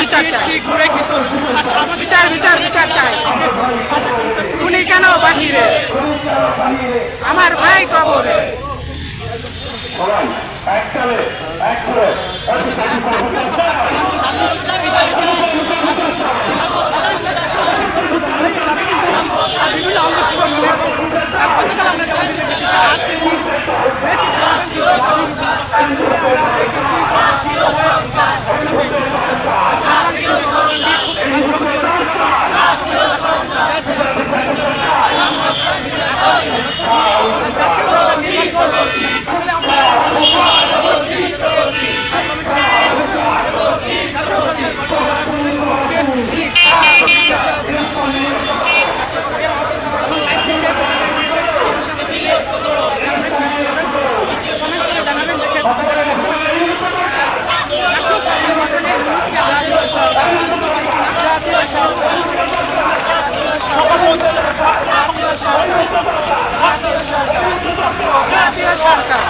বিচার চাই। বিচার বিচার বিচার চাই। উনি কেন বাহিরে? আমার ভাই কবরে। সরকার।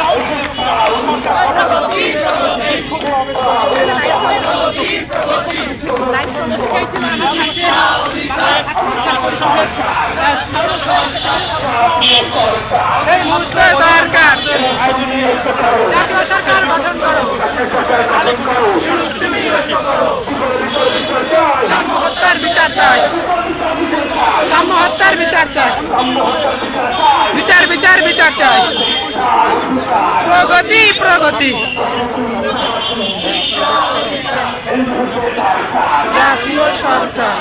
বিচার বিচার বিচার চাই। প্রগতি প্রগতি। জাতীয় সরকার।